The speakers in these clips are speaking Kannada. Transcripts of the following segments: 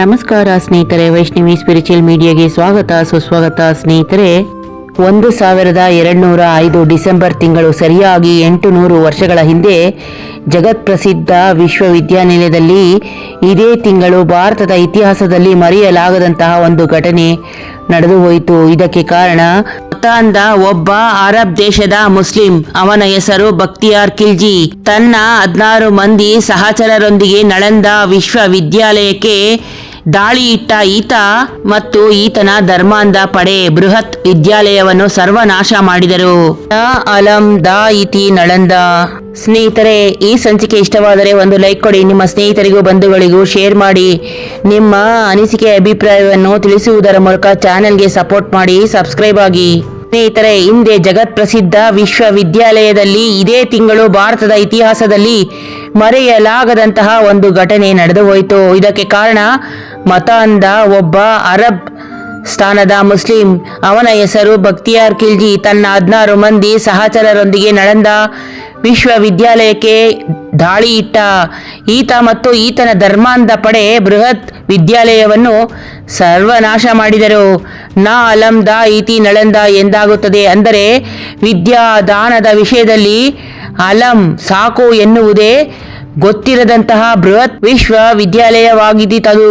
ನಮಸ್ಕಾರ ಸ್ನೇಹಿತರೆ, ವೈಷ್ಣವಿ ಸ್ಪಿರಿಚುವಲ್ ಮೀಡಿಯಾಗೆ ಸ್ವಾಗತ. ಸುಸ್ವಾಗತ ಸ್ನೇಹಿತರೆ, ಒಂದು ಸಾವಿರದ ಎರಡುನೂರ ಐದು ಡಿಸೆಂಬರ್ ತಿಂಗಳು ಸರಿಯಾಗಿ ಎಂಟು ನೂರು ವರ್ಷಗಳ ಹಿಂದೆ ಜಗತ್ಪ್ರಸಿದ್ಧ ವಿಶ್ವವಿದ್ಯಾನಿಲಯದಲ್ಲಿ ಇದೇ ತಿಂಗಳು ಭಾರತದ ಇತಿಹಾಸದಲ್ಲಿ ಮರೆಯಲಾಗದಂತಹ ಒಂದು ಘಟನೆ ನಡೆದು ಹೋಯಿತು. ಇದಕ್ಕೆ ಕಾರಣ ಮತಾಂಧ ಒಬ್ಬ ಅರಬ್ ದೇಶದ ಮುಸ್ಲಿಂ. ಅವನ ಹೆಸರು ಬಕ್ತಿಯಾರ್ ಖಿಲ್ಜಿ. ತನ್ನ ಹದಿನಾರು ಮಂದಿ ಸಹಚರರೊಂದಿಗೆ ನಳಂದ ವಿಶ್ವವಿದ್ಯಾಲಯಕ್ಕೆ ದಾಳಿ ಇಟ್ಟ ಈತ ಮತ್ತು ಈತನ ಧರ್ಮಾಂಧ ಪಡೆ ಬೃಹತ್ ವಿದ್ಯಾಲಯವನ್ನು ಸರ್ವನಾಶ ಮಾಡಿದರು. ಅಲಂ ದ ಇತಿ ನಳಂದ. ಸ್ನೇಹಿತರೆ, ಈ ಸಂಚಿಕೆ ಇಷ್ಟವಾದರೆ ಒಂದು ಲೈಕ್ ಕೊಡಿ. ನಿಮ್ಮ ಸ್ನೇಹಿತರಿಗೂ ಬಂಧುಗಳಿಗೂ ಶೇರ್ ಮಾಡಿ. ನಿಮ್ಮ ಅನಿಸಿಕೆ, ಅಭಿಪ್ರಾಯವನ್ನು ತಿಳಿಸುವುದರ ಮೂಲಕ ಚಾನೆಲ್ಗೆ ಸಪೋರ್ಟ್ ಮಾಡಿ. ಸಬ್ಸ್ಕ್ರೈಬ್ ಆಗಿ. ಸ್ನೇಹಿತರೆ, ಹಿಂದೆ ಜಗತ್ ಪ್ರಸಿದ್ಧ ವಿಶ್ವವಿದ್ಯಾಲಯದಲ್ಲಿ ಇದೇ ತಿಂಗಳು ಭಾರತದ ಇತಿಹಾಸದಲ್ಲಿ ಮರೆಯಲಾಗದಂತಹ ಒಂದು ಘಟನೆ ನಡೆದು ಹೋಯಿತು. ಇದಕ್ಕೆ ಕಾರಣ ಮತಾಂಧ ಒಬ್ಬ ಅರಬ್ ಸ್ಥಾನದ ಮುಸ್ಲಿಂ. ಅವನ ಹೆಸರು ಬಕ್ತಿಯಾರ್ ಖಿಲ್ಜಿ. ತನ್ನ ಹದಿನಾರು ಮಂದಿ ಸಹಚರರೊಂದಿಗೆ ನಡೆದ ವಿಶ್ವವಿದ್ಯಾಲಯಕ್ಕೆ ದಾಳಿ ಇಟ್ಟ ಈತ ಮತ್ತು ಈತನ ಧರ್ಮಾಂಧ ಪಡೆ ಬೃಹತ್ ವಿದ್ಯಾಲಯವನ್ನು ಸರ್ವನಾಶ ಮಾಡಿದರು. ನಾ ಅಲಂ ದ ಇತಿ ನಳಂದ ಎಂದಾಗುತ್ತದೆ. ಅಂದರೆ ವಿದ್ಯಾದಾನದ ವಿಷಯದಲ್ಲಿ ಅಲಂ ಸಾಕು ಎನ್ನುವುದೇ ಗೊತ್ತಿರದಂತಹ ಬೃಹತ್ ವಿಶ್ವವಿದ್ಯಾಲಯವಾಗಿದ್ದಿತದು.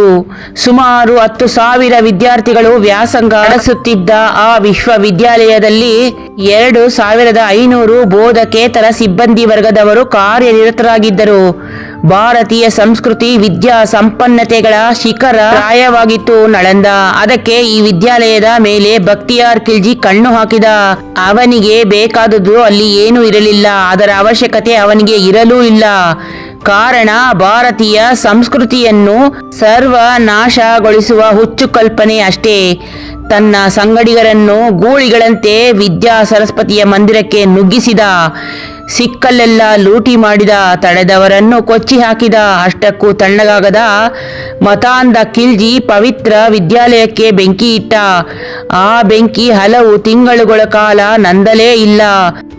ಸುಮಾರು ಹತ್ತು ಸಾವಿರ ವಿದ್ಯಾರ್ಥಿಗಳು ವ್ಯಾಸಂಗ ನಡೆಸುತ್ತಿದ್ದ ಆ ವಿಶ್ವವಿದ್ಯಾಲಯದಲ್ಲಿ ಎರಡು ಸಾವಿರದ ಐನೂರು ಬೋಧಕೇತರ ಸಿಬ್ಬಂದಿ ವರ್ಗದವರು ಕಾರ್ಯನಿರತರಾಗಿದ್ದರು. ಭಾರತೀಯ ಸಂಸ್ಕೃತಿ ವಿದ್ಯಾ ಸಂಪನ್ನತೆಗಳ ಶಿಖರ ಪ್ರಾಯವಾಗಿತ್ತು ನಳಂದ. ಅದಕ್ಕೆ ಈ ವಿದ್ಯಾಲಯದ ಮೇಲೆ ಭಕ್ತಿಯಾರ್ ಖಿಲ್ಜಿ ಕಣ್ಣು ಹಾಕಿದ. ಅವನಿಗೆ ಬೇಕಾದದ್ದು ಅಲ್ಲಿ ಏನೂ ಇರಲಿಲ್ಲ. ಅದರ ಅವಶ್ಯಕತೆ ಅವನಿಗೆ ಇರಲೂ ಇಲ್ಲ. ಕಾರಣ ಭಾರತೀಯ ಸಂಸ್ಕೃತಿಯನ್ನು ಸರ್ವನಾಶಗೊಳಿಸುವ ಹುಚ್ಚು ಕಲ್ಪನೆ ಅಷ್ಟೇ. ತನ್ನ ಸಂಗಡಿಗರನ್ನು ಗೂಳಿಗಳಂತೆ ವಿದ್ಯಾ ಸರಸ್ವತಿಯ ಮಂದಿರಕ್ಕೆ ನುಗ್ಗಿಸಿದ. ಸಿಕ್ಕಲ್ಲೆಲ್ಲ ಲೂಟಿ ಮಾಡಿದ ತಡೆದವರನ್ನು ಕೊಚ್ಚಿ ಹಾಕಿದ ಅಷ್ಟಕ್ಕೂ ತಣ್ಣಗಾಗದ ಮತಾಂಧ ಕಿಲ್ಜಿ ಪವಿತ್ರ ವಿದ್ಯಾಲಯಕ್ಕೆ ಬೆಂಕಿ ಇಟ್ಟ. ಆ ಬೆಂಕಿ ಹಲವು ತಿಂಗಳುಗಳ ಕಾಲ ನಂದಲೇ ಇಲ್ಲ.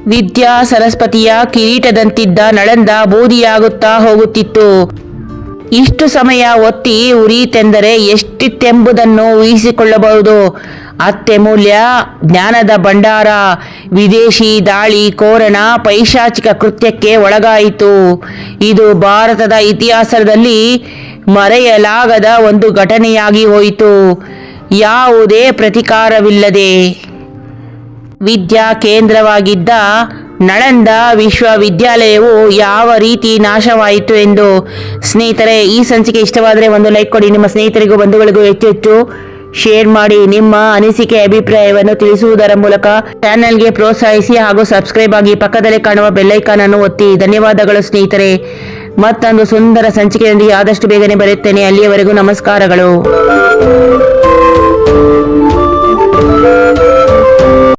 ವಿದ್ಯಾ ಸರಸ್ವತಿಯ ಕಿರೀಟದಂತಿದ್ದ ನಳಂದ ಬೂದಿಯಾಗುತ್ತಾ ಹೋಗುತ್ತಿತ್ತು. ಇಷ್ಟು ಸಮಯ ಒತ್ತಿ ಉರಿಯಿತೆಂದರೆ ಎಷ್ಟಿತ್ತೆಂಬುದನ್ನು ಊಹಿಸಿಕೊಳ್ಳಬಹುದು. ಅತ್ಯಮೂಲ್ಯ ಜ್ಞಾನದ ಭಂಡಾರ, ವಿದೇಶಿ ದಾಳಿ, ಕೋರಣ, ಪೈಶಾಚಿಕ ಕೃತ್ಯಕ್ಕೆ ಒಳಗಾಯಿತು. ಇದು ಭಾರತದ ಇತಿಹಾಸದಲ್ಲಿ ಮರೆಯಲಾಗದ ಒಂದು ಘಟನೆಯಾಗಿ ಹೋಯಿತು. ಯಾವುದೇ ಪ್ರತಿಕಾರವಿಲ್ಲದೆ ವಿದ್ಯಾ ಕೇಂದ್ರವಾಗಿದ್ದ ನಳಂದ ವಿಶ್ವವಿದ್ಯಾಲಯವು ಯಾವ ರೀತಿ ನಾಶವಾಯಿತು ಎಂದು ಸ್ನೇಹಿತರೆ, ಈ ಸಂಚಿಕೆ ಇಷ್ಟವಾದರೆ ಒಂದು ಲೈಕ್ ಕೊಡಿ. ನಿಮ್ಮ ಸ್ನೇಹಿತರಿಗೂ ಬಂಧುಗಳಿಗೂ ಹೆಚ್ಚು ಹೆಚ್ಚು ಶೇರ್ ಮಾಡಿ. ನಿಮ್ಮ ಅನಿಸಿಕೆ, ಅಭಿಪ್ರಾಯವನ್ನು ತಿಳಿಸುವುದರ ಮೂಲಕ ಚಾನೆಲ್ಗೆ ಪ್ರೋತ್ಸಾಹಿಸಿ ಹಾಗೂ ಸಬ್ಸ್ಕ್ರೈಬ್ ಆಗಿ ಪಕ್ಕದಲ್ಲಿ ಕಾಣುವ ಬೆಲ್ಲೈಕಾನ್ ಅನ್ನು ಒತ್ತಿ. ಧನ್ಯವಾದಗಳು ಸ್ನೇಹಿತರೆ. ಮತ್ತೊಂದು ಸುಂದರ ಸಂಚಿಕೆಯೊಂದಿಗೆ ಆದಷ್ಟು ಬೇಗನೆ ಬರುತ್ತೇನೆ. ಅಲ್ಲಿಯವರೆಗೂ ನಮಸ್ಕಾರಗಳು.